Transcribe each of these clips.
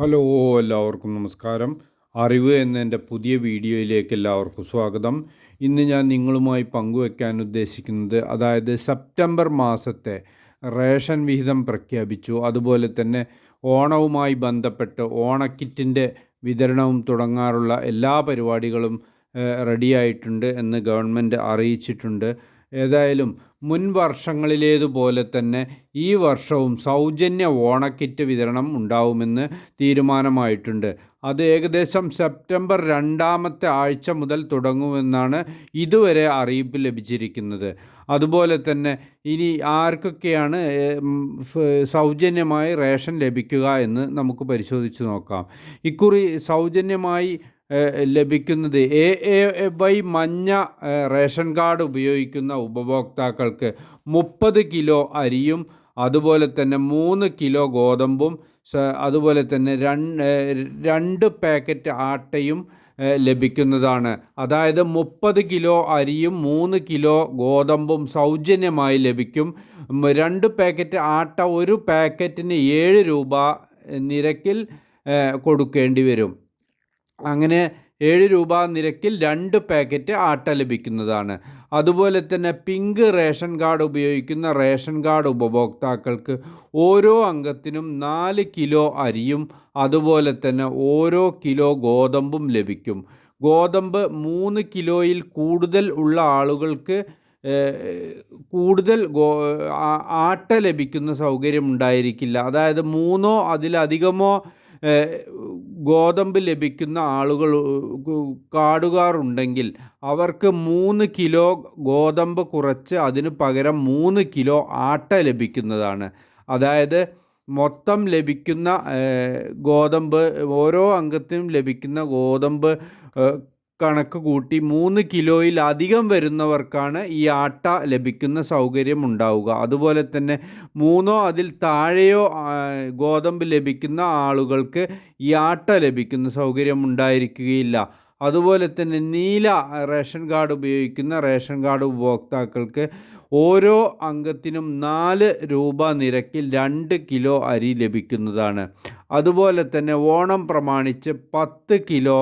Hello എല്ലാവർക്കും നമസ്കാരം. അറിവ് എന്ന എന്റെ പുതിയ വീഡിയോയിലേക്ക് എല്ലാവർക്കും സ്വാഗതം. ഇന്ന് ഞാൻ നിങ്ങളുമായി പങ്കുവെക്കാൻ ഉദ്ദേശിക്കുന്നത് അതായത് സെപ്റ്റംബർ മാസത്തെ റേഷൻ വിഹിതം പ്രഖ്യാപിച്ചു. അതുപോലെ തന്നെ ഓണവുമായി ബന്ധപ്പെട്ട് ഓണക്കിറ്റിന്റെ വിതരണവും തുടങ്ങാറുള്ള എല്ലാ പരിപാടികളും റെഡിയായിട്ടുണ്ട് എന്ന് ഗവൺമെന്റ് അറിയിച്ചിട്ടുണ്ട്. ഏതായാലും മുൻ വർഷങ്ങളിലേതുപോലെ തന്നെ ഈ വർഷവും സൗജന്യ ഓണക്കിറ്റ് വിതരണം ഉണ്ടാവുമെന്ന് തീരുമാനമായിട്ടുണ്ട്. അത് ഏകദേശം സെപ്റ്റംബർ രണ്ടാമത്തെ ആഴ്ച മുതൽ തുടങ്ങുമെന്നാണ് ഇതുവരെ അറിയിപ്പ് ലഭിച്ചിരിക്കുന്നത്. അതുപോലെ തന്നെ ഇനി ആർക്കൊക്കെയാണ് സൗജന്യമായി റേഷൻ ലഭിക്കുക എന്ന് നമുക്ക് പരിശോധിച്ച് നോക്കാം. ഇക്കുറി സൗജന്യമായി ലഭിക്കുന്നത്. എ എ വൈ മഞ്ഞ റേഷൻ കാർഡ് ഉപയോഗിക്കുന്ന ഉപഭോക്താക്കൾക്ക് മുപ്പത് കിലോ അരിയും അതുപോലെ തന്നെ മൂന്ന് കിലോ ഗോതമ്പും അതുപോലെ തന്നെ രണ്ട് പാക്കറ്റ് ആട്ടയും ലഭിക്കുന്നതാണ്. അതായത് മുപ്പത് കിലോ അരിയും മൂന്ന് കിലോ ഗോതമ്പും സൗജന്യമായി ലഭിക്കും. രണ്ട് പാക്കറ്റ് ആട്ട ഒരു പാക്കറ്റിന് ഏഴ് രൂപ നിരക്കിൽ കൊടുക്കേണ്ടി വരും. അങ്ങനെ ഏഴ് രൂപ നിരക്കിൽ രണ്ട് പാക്കറ്റ് ആട്ട ലഭിക്കുന്നതാണ്. അതുപോലെ തന്നെ പിങ്ക് റേഷൻ കാർഡ് ഉപയോഗിക്കുന്ന റേഷൻ കാർഡ് ഉപഭോക്താക്കൾക്ക് ഓരോ അംഗത്തിനും നാല് കിലോ അരിയും അതുപോലെ തന്നെ ഓരോ കിലോ ഗോതമ്പും ലഭിക്കും. ഗോതമ്പ് മൂന്ന് കിലോയിൽ കൂടുതൽ ഉള്ള ആളുകൾക്ക് കൂടുതൽ ഗോ ആട്ട ലഭിക്കുന്ന സൗകര്യം ഉണ്ടായിരിക്കില്ല. അതായത് മൂന്നോ അതിലധികമോ ഗോതമ്പ് ലഭിക്കുന്ന ആളുകൾ കാടുകാറുണ്ടെങ്കിൽ അവർക്ക് മൂന്ന് കിലോ ഗോതമ്പ് കുറച്ച് അതിന് പകരം മൂന്ന് കിലോ ആട്ട ലഭിക്കുന്നതാണ്. അതായത് മൊത്തം ലഭിക്കുന്ന ഗോതമ്പ് ഓരോ അംഗത്തിനും ലഭിക്കുന്ന ഗോതമ്പ് കണക്ക് കൂട്ടി മൂന്ന് കിലോയിലധികം വരുന്നവർക്കാണ് ഈ ആട്ട ലഭിക്കുന്ന സൗകര്യം ഉണ്ടാവുക. അതുപോലെ തന്നെ മൂന്നോ അതിൽ താഴെയോ ഗോതമ്പ് ലഭിക്കുന്ന ആളുകൾക്ക് ഈ ആട്ട ലഭിക്കുന്ന സൗകര്യം ഉണ്ടായിരിക്കുകയില്ല. അതുപോലെ തന്നെ നീല റേഷൻ കാർഡ് ഉപയോഗിക്കുന്ന റേഷൻ കാർഡ് ഉപഭോക്താക്കൾക്ക് ഓരോ അംഗത്തിനും നാല് രൂപ നിരക്കിൽ രണ്ട് കിലോ അരി ലഭിക്കുന്നതാണ്. അതുപോലെ തന്നെ ഓണം പ്രമാണിച്ച് പത്ത് കിലോ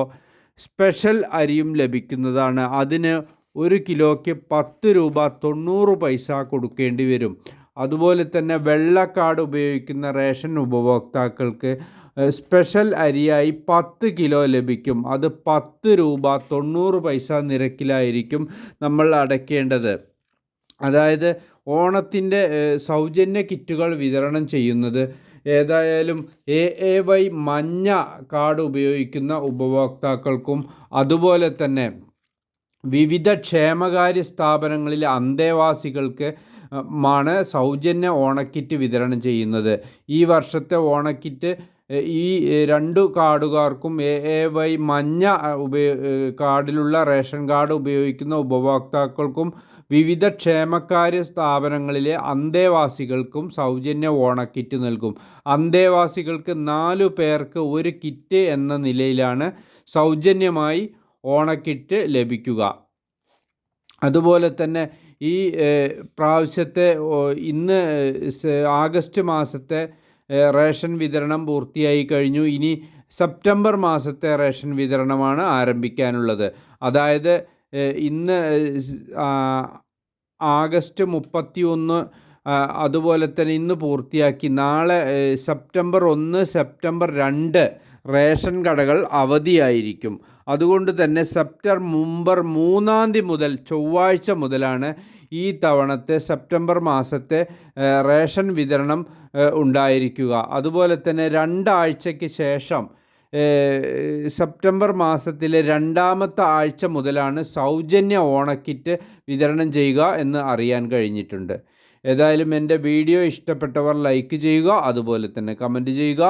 സ്പെഷ്യൽ അരിയും ലഭിക്കുന്നതാണ്. അതിന് ഒരു കിലോയ്ക്ക് പത്ത് രൂപ തൊണ്ണൂറ് പൈസ കൊടുക്കേണ്ടി വരും. അതുപോലെ തന്നെ വെള്ളക്കാട് ഉപയോഗിക്കുന്ന റേഷൻ ഉപഭോക്താക്കൾക്ക് സ്പെഷ്യൽ അരിയായി പത്ത് കിലോ ലഭിക്കും. അത് പത്ത് രൂപ തൊണ്ണൂറ് പൈസ നിരക്കിലായിരിക്കും നമ്മൾ അടയ്ക്കേണ്ടത്. അതായത് ഓണത്തിന്റെ സൗജന്യ കിറ്റുകൾ വിതരണം ചെയ്യുന്നത് ഏതായാലും എ എ വൈ മഞ്ഞ കാർഡ് ഉപയോഗിക്കുന്ന ഉപഭോക്താക്കൾക്കും അതുപോലെ തന്നെ വിവിധ ക്ഷേമകാര്യ സ്ഥാപനങ്ങളിലെ അന്തേവാസികൾക്ക് മാണ് സൗജന്യ ഓണക്കിറ്റ് വിതരണം ചെയ്യുന്നത്. ഈ വർഷത്തെ ഓണക്കിറ്റ് ഈ രണ്ട് കാർഡുകാർക്കും എ എ വൈ മഞ്ഞ ഉപയോ കാർഡിലുള്ള റേഷൻ കാർഡ് ഉപയോഗിക്കുന്ന ഉപഭോക്താക്കൾക്കും വിവിധ ക്ഷേമകാര്യ സ്ഥാപനങ്ങളിലെ അന്തേവാസികൾക്കും സൗജന്യ ഓണക്കിറ്റ് നൽകും. അന്തേവാസികൾക്ക് നാലു പേർക്ക് ഒരു കിറ്റ് എന്ന നിലയിലാണ് സൗജന്യമായി ഓണക്കിറ്റ് ലഭിക്കുക. അതുപോലെ തന്നെ ഈ പ്രാവശ്യത്തെ ഇന്ന് ആഗസ്റ്റ് മാസത്തെ റേഷൻ വിതരണം പൂർത്തിയായി കഴിഞ്ഞു. ഇനി സെപ്റ്റംബർ മാസത്തെ റേഷൻ വിതരണമാണ് ആരംഭിക്കാനുള്ളത്. അതായത് ഇന്ന് ആഗസ്റ്റ് മുപ്പത്തി ഒന്ന് അതുപോലെ തന്നെ ഇന്ന് പൂർത്തിയാക്കി നാളെ സെപ്റ്റംബർ ഒന്ന് സെപ്റ്റംബർ രണ്ട് റേഷൻ കടകൾ അവധിയായിരിക്കും. അതുകൊണ്ട് തന്നെ സെപ്റ്റംബർ മൂന്നാം തീയതി മുതൽ ചൊവ്വാഴ്ച മുതലാണ് ഈ തവണത്തെ സെപ്റ്റംബർ മാസത്തെ റേഷൻ വിതരണം ഉണ്ടായിരിക്കുക. അതുപോലെ തന്നെ രണ്ടാഴ്ചയ്ക്ക് ശേഷം സെപ്റ്റംബർ മാസത്തിലെ രണ്ടാമത്തെ ആഴ്ച മുതലാണ് സൗജന്യ ഓണക്കിറ്റ് വിതരണം ചെയ്യുക എന്ന് അറിയാൻ കഴിഞ്ഞിട്ടുണ്ട്. ഏതായാലും എന്റെ വീഡിയോ ഇഷ്ടപ്പെട്ടവർ ലൈക്ക് ചെയ്യുക അതുപോലെ തന്നെ കമന്റ് ചെയ്യുക.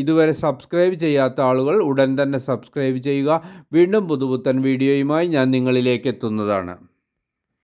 ഇതുവരെ സബ്സ്ക്രൈബ് ചെയ്യാത്ത ആളുകൾ ഉടൻ തന്നെ സബ്സ്ക്രൈബ് ചെയ്യുക. വീണ്ടും പുതുപുത്തൻ വീഡിയോയുമായി ഞാൻ നിങ്ങളിലേക്ക് എത്തുന്നതാണ്.